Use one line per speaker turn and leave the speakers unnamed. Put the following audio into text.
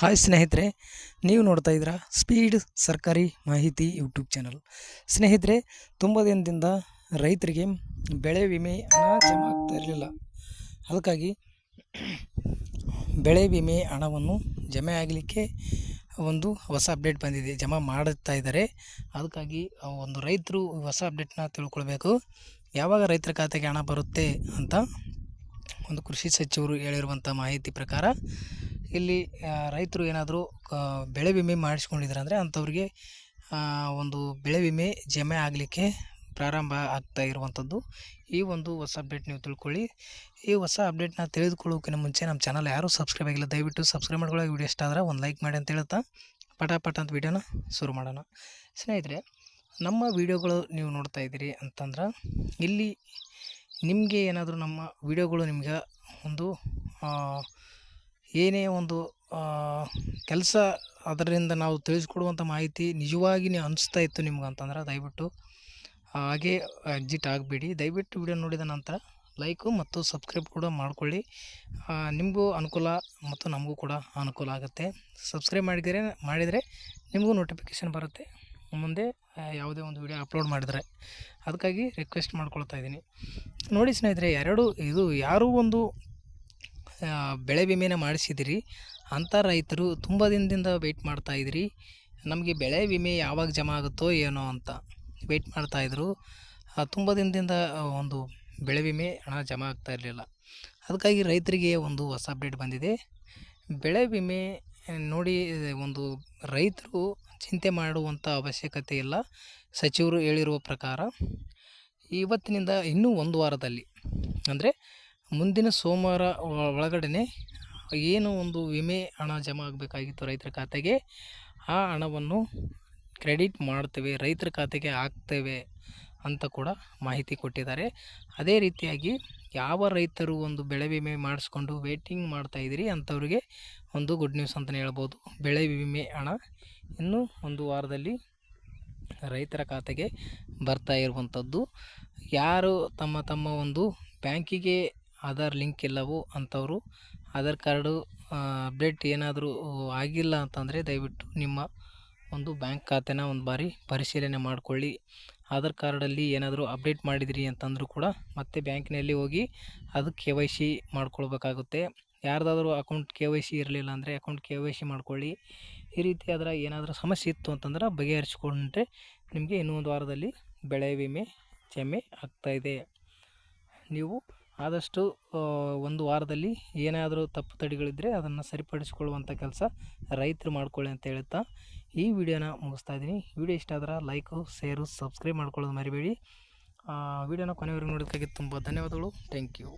Hi ಸ್ನೇಹಿತರೆ, ನೀವು ನೋಡ್ತಾ ಇದ್ದೀರಾ ಸ್ಪೀಡ್ ಸರ್ಕಾರಿ ಮಾಹಿತಿ ಯೂಟ್ಯೂಬ್ ಚಾನಲ್. ಸ್ನೇಹಿತರೆ, ತುಂಬ ದಿನದಿಂದ ರೈತರಿಗೆ ಬೆಳೆ ವಿಮೆ ಹಣ ಜಮಾ ಆಗ್ತಾ ಇರಲಿಲ್ಲ. ಅದಕ್ಕಾಗಿ ಬೆಳೆ ವಿಮೆ ಹಣವನ್ನು ಜಮೆ ಆಗಲಿಕ್ಕೆ ಒಂದು ಹೊಸ ಅಪ್ಡೇಟ್ ಬಂದಿದೆ. ಜಮಾ ಮಾಡುತ್ತಾ ಇದ್ದಾರೆ. ಅದಕ್ಕಾಗಿ ಒಂದು ರೈತರು ಹೊಸ ಅಪ್ಡೇಟ್ನ ತಿಳ್ಕೊಳ್ಬೇಕು. ಯಾವಾಗ ರೈತರ ಖಾತೆಗೆ ಹಣ ಬರುತ್ತೆ ಅಂತ ಒಂದು ಕೃಷಿ ಸಚಿವರು ಹೇಳಿರುವಂಥ ಮಾಹಿತಿ ಪ್ರಕಾರ ಇಲ್ಲಿ ರೈತರು ಏನಾದರೂ ಬೆಳೆ ವಿಮೆ ಮಾಡಿಸ್ಕೊಂಡಿದ್ದಾರೆ ಅಂದರೆ ಅಂಥವ್ರಿಗೆ ಒಂದು ಬೆಳೆ ವಿಮೆ ಜಮೆ ಆಗಲಿಕ್ಕೆ ಪ್ರಾರಂಭ ಆಗ್ತಾ ಇರುವಂಥದ್ದು. ಈ ಒಂದು ಹೊಸ ಅಪ್ಡೇಟ್ ನೀವು ತಿಳ್ಕೊಳ್ಳಿ. ಈ ಹೊಸ ಅಪ್ಡೇಟ್ನ ತಿಳಿದುಕೊಳ್ಳೋಕ್ಕಿಂತ ಮುಂಚೆ ನಮ್ಮ ಚಾನಲ್ ಯಾರೂ ಸಬ್ಸ್ಕ್ರೈಬ್ ಆಗಿಲ್ಲ, ದಯವಿಟ್ಟು ಸಬ್ಸ್ಕ್ರೈಬ್ ಮಾಡ್ಕೊಳ್ಳೋ. ವಿಡಿಯೋ ಇಷ್ಟ ಆದ್ರೆ ಒಂದು ಲೈಕ್ ಮಾಡಿ ಅಂತ ಹೇಳ್ತಾ ಪಟ ಪಟ ಅಂತ ವಿಡಿಯೋನ ಶುರು ಮಾಡೋಣ. ಸ್ನೇಹಿತರೆ, ನಮ್ಮ ವಿಡಿಯೋಗಳು ನೀವು ನೋಡ್ತಾ ಇದ್ದೀರಿ ಅಂತಂದ್ರೆ, ಇಲ್ಲಿ ನಿಮಗೆ ಏನಾದರೂ ನಮ್ಮ ವಿಡಿಯೋಗಳು ನಿಮ್ಗೆ ಒಂದು ಏನೇ ಒಂದು ಕೆಲಸ ಅದರಿಂದ ನಾವು ತಿಳಿಸ್ಕೊಡುವಂಥ ಮಾಹಿತಿ ನಿಜವಾಗಿ ನೀವು ಅನಿಸ್ತಾ ಇತ್ತು ನಿಮ್ಗೆ ಅಂತಂದ್ರೆ ದಯವಿಟ್ಟು, ಹಾಗೆ ಎಕ್ಸಿಟ್ ಆಗಬೇಡಿ. ದಯವಿಟ್ಟು ವಿಡಿಯೋ ನೋಡಿದ ನಂತರ ಲೈಕು ಮತ್ತು ಸಬ್ಸ್ಕ್ರೈಬ್ ಕೂಡ ಮಾಡಿಕೊಳ್ಳಿ. ನಿಮಗೂ ಅನುಕೂಲ ಮತ್ತು ನಮಗೂ ಕೂಡ ಅನುಕೂಲ ಆಗುತ್ತೆ. ಸಬ್ಸ್ಕ್ರೈಬ್ ಮಾಡಿದರೆ ಮಾಡಿದರೆ ನಿಮಗೂ ನೋಟಿಫಿಕೇಷನ್ ಬರುತ್ತೆ. ಮುಂದೆ ಯಾವುದೇ ಒಂದು ವಿಡಿಯೋ ಅಪ್ಲೋಡ್ ಮಾಡಿದರೆ. ಅದಕ್ಕಾಗಿ ರಿಕ್ವೆಸ್ಟ್ ಮಾಡ್ಕೊಳ್ತಾ ಇದ್ದೀನಿ. ನೋಡಿ ಸ್ನೇಹಿತರೆ, ಎರಡು, ಇದು ಯಾರೂ ಒಂದು ಬೆಳೆ ವಿಮೆನ ಮಾಡಿಸಿದಿರಿ. ಅಂಥ ರೈತರು ತುಂಬ ದಿನದಿಂದ ವೆಯ್ಟ್ ಮಾಡ್ತಾಯಿದ್ರಿ ನಮಗೆ ಬೆಳೆ ವಿಮೆ ಯಾವಾಗ ಜಮಾ ಆಗುತ್ತೋ ಏನೋ ಅಂತ ವೆಯ್ಟ್ ಮಾಡ್ತಾಯಿದ್ರು ತುಂಬ ದಿನದಿಂದ ಒಂದು ಬೆಳೆ ವಿಮೆ ಹಣ ಜಮಾ ಆಗ್ತಾ ಇರಲಿಲ್ಲ. ಅದಕ್ಕಾಗಿ ರೈತರಿಗೆ ಒಂದು ಹೊಸ ಅಪ್ಡೇಟ್ ಬಂದಿದೆ. ಬೆಳೆ ವಿಮೆ ನೋಡಿ, ಒಂದು ರೈತರು ಚಿಂತೆ ಮಾಡುವಂಥ ಅವಶ್ಯಕತೆ ಇಲ್ಲ. ಸಚಿವರು ಹೇಳಿರುವ ಪ್ರಕಾರ, ಇವತ್ತಿನಿಂದ ಇನ್ನೂ ಒಂದು ವಾರದಲ್ಲಿ, ಅಂದರೆ ಮುಂದಿನ ಸೋಮವಾರ ಒ- ಒಳಗಡೆನೆ ಏನು ಒಂದು ವಿಮೆ ಹಣ ಜಮಾ ಆಗಬೇಕಾಗಿತ್ತು ರೈತರ ಖಾತೆಗೆ, ಆ ಹಣವನ್ನು ಕ್ರೆಡಿಟ್ ಮಾಡ್ತೇವೆ, ರೈತರ ಖಾತೆಗೆ ಹಾಕ್ತೇವೆ ಅಂತ ಕೂಡ ಮಾಹಿತಿ ಕೊಟ್ಟಿದ್ದಾರೆ. ಅದೇ ರೀತಿಯಾಗಿ ಯಾವ ರೈತರು ಒಂದು ಬೆಳೆ ವಿಮೆ ಮಾಡಿಸ್ಕೊಂಡು ವೇಟಿಂಗ್ ಮಾಡ್ತಾ ಇದ್ದೀರಿ ಅಂಥವ್ರಿಗೆ ಒಂದು ಗುಡ್ ನ್ಯೂಸ್ ಅಂತಲೇ ಹೇಳ್ಬೋದು. ಬೆಳೆ ವಿಮೆ ಹಣ ಇನ್ನೂ ಒಂದು ವಾರದಲ್ಲಿ ರೈತರ ಖಾತೆಗೆ ಬರ್ತಾ ಇರುವಂಥದ್ದು. ಯಾರು ತಮ್ಮ ತಮ್ಮ ಒಂದು ಬ್ಯಾಂಕಿಗೆ ಆಧಾರ್ ಲಿಂಕ್ ಇಲ್ಲವೋ ಅಂಥವರು, ಆಧಾರ್ ಕಾರ್ಡು ಅಪ್ಡೇಟ್ ಏನಾದರೂ ಆಗಿಲ್ಲ ಅಂತಂದರೆ ದಯವಿಟ್ಟು ನಿಮ್ಮ ಒಂದು ಬ್ಯಾಂಕ್ ಖಾತೆನ ಒಂದು ಬಾರಿ ಪರಿಶೀಲನೆ ಮಾಡಿಕೊಳ್ಳಿ. ಆಧಾರ್ ಕಾರ್ಡಲ್ಲಿ ಏನಾದರೂ ಅಪ್ಡೇಟ್ ಮಾಡಿದಿರಿ ಅಂತಂದರೂ ಕೂಡ ಮತ್ತೆ ಬ್ಯಾಂಕಿನಲ್ಲಿ ಹೋಗಿ ಅದು ಕೆ ವೈ ಸಿ ಮಾಡ್ಕೊಳ್ಬೇಕಾಗುತ್ತೆ. ಯಾರ್ದಾದರೂ ಅಕೌಂಟ್ ಕೆ ವೈ ಸಿ ಇರಲಿಲ್ಲ ಅಂದರೆ ಅಕೌಂಟ್ ಕೆ ವೈ ಸಿ ಮಾಡ್ಕೊಳ್ಳಿ. ಈ ರೀತಿ ಅದರ ಏನಾದರೂ ಸಮಸ್ಯೆ ಇತ್ತು ಅಂತಂದ್ರೆ ಬಗೆಹರಿಸ್ಕೊಂಡ್ರೆ ನಿಮಗೆ ಇನ್ನೊಂದು ವಾರದಲ್ಲಿ ಬೆಳೆ ವಿಮೆ ಜಮೆ ಆಗ್ತಾಯಿದೆ ನೀವು ಆದಷ್ಟು ಒಂದು ವಾರದಲ್ಲಿ ಏನಾದರೂ ತಪ್ಪು ತಡೆಗಳಿದ್ದರೆ ಅದನ್ನು ಸರಿಪಡಿಸಿಕೊಳ್ಳುವಂಥ ಕೆಲಸ ರೈತರು ಮಾಡ್ಕೊಳ್ಳಿ ಅಂತ ಹೇಳ್ತಾ ಈ ವಿಡಿಯೋನ ಮುಗಿಸ್ತಾ ಇದ್ದೀನಿ. ವಿಡಿಯೋ ಇಷ್ಟ ಆದ್ರೆ ಲೈಕು, ಶೇರು, ಸಬ್ಸ್ಕ್ರೈಬ್ ಮಾಡ್ಕೊಳ್ಳೋದು ಮರಿಬೇಡಿ. ವಿಡಿಯೋನ ಕೊನೆವರೆಗೂ ನೋಡೋದಕ್ಕಾಗಿ ತುಂಬ ಧನ್ಯವಾದಗಳು. Thank you.